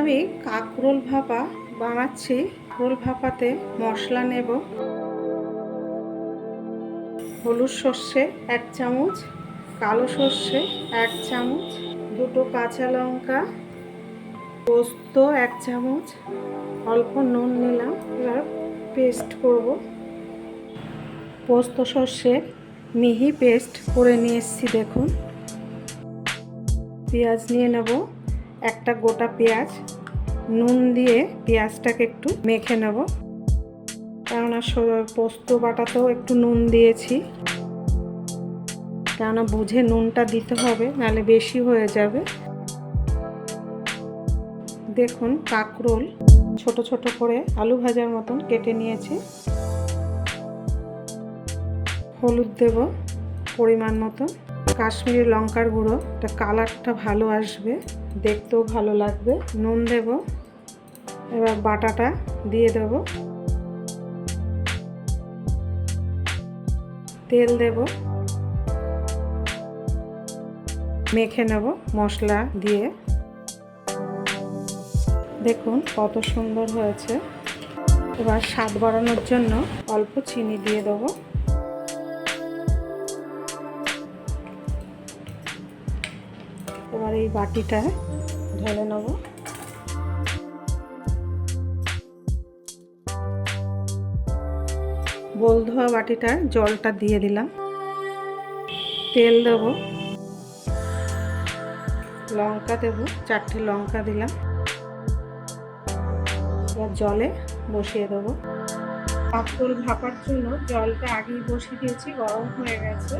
আমি কাকরোল ভাপা বানাচ্ছি। কাকরোল ভাপাতে মশলা নেব। হলুদ সর্ষে এক চামচ, কালো সর্ষে এক চামচ, দুটো কাঁচা লঙ্কা, পোস্ত এক চামচ, অল্প নুন নিলাম, এবার পেস্ট করব। পোস্ত সর্ষে মিহি পেস্ট করে নিয়ে এসেছি, দেখুন। পেঁয়াজ নিয়ে নেব। একটা গোটা পেঁয়াজ, নুন দিয়ে পেঁয়াজটাকে একটু মেখে নেব। কেননা পোস্ত বাটাতেও একটু নুন দিয়েছি। কেননা বুঝে নুনটা দিতে হবে, নাহলে বেশি হয়ে যাবে। দেখুন কাকরোল ছোট ছোট করে আলু ভাজার মতন কেটে নিয়েছি। হলুদ দেব পরিমাণ মতো কাশ্মীরি লঙ্কার গুঁড়ো। এটা কালারটা ভালো আসবে, দেখতেও ভালো লাগবে। নুন দেব, এবার বাটাটা দিয়ে দেব। তেল দেব। মেখে নেব মশলা দিয়ে। দেখুন কত সুন্দর হয়েছে। এবার স্বাদ বাড়ানোর জন্য অল্প চিনি দিয়ে দেবো। এবার এই বাটিটায় ঢেলে নেব। বোল ধোয়া বাটিটায় জলটা দিয়ে দিলাম। তেল দেব। লঙ্কা দেব। চারটে লঙ্কা দিলাম। এবার জলে বসিয়ে দেবো। কাপড় ভাপার জন্য জলটা আগেই বসিয়ে দিয়েছি, গরম হয়ে গেছে।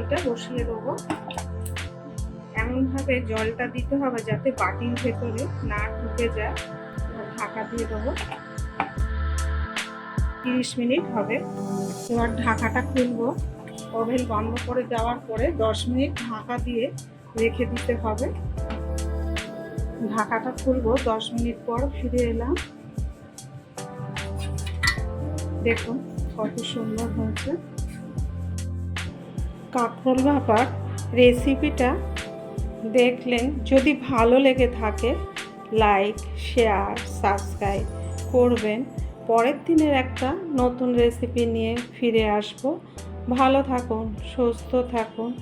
এটা বসিয়ে দেবো। এমনভাবে জলটা দিতে হবে যাতে বাটির ভেতরে না ঢুকে যায়। ঢাকা দিয়ে দেবো। তিরিশ মিনিট হবে। এবার ঢাকাটা খুলবো। ওভেন বন্ধ করে দেওয়ার পরে দশ মিনিট ঢাকা দিয়ে রেখে দিতে হবে। ঢাকাটা খুলবো। দশ মিনিট পর ফিরে এলাম। দেখুন কত সুন্দর হয়েছে। কাঁকরোল ভাপার রেসিপিটা দেখলেন, যদি ভালো লেগে থাকে লাইক শেয়ার সাবস্ক্রাইব করবেন। পরের দিনের একটা নতুন রেসিপি নিয়ে ফিরে আসব। ভালো থাকুন, সুস্থ থাকুন।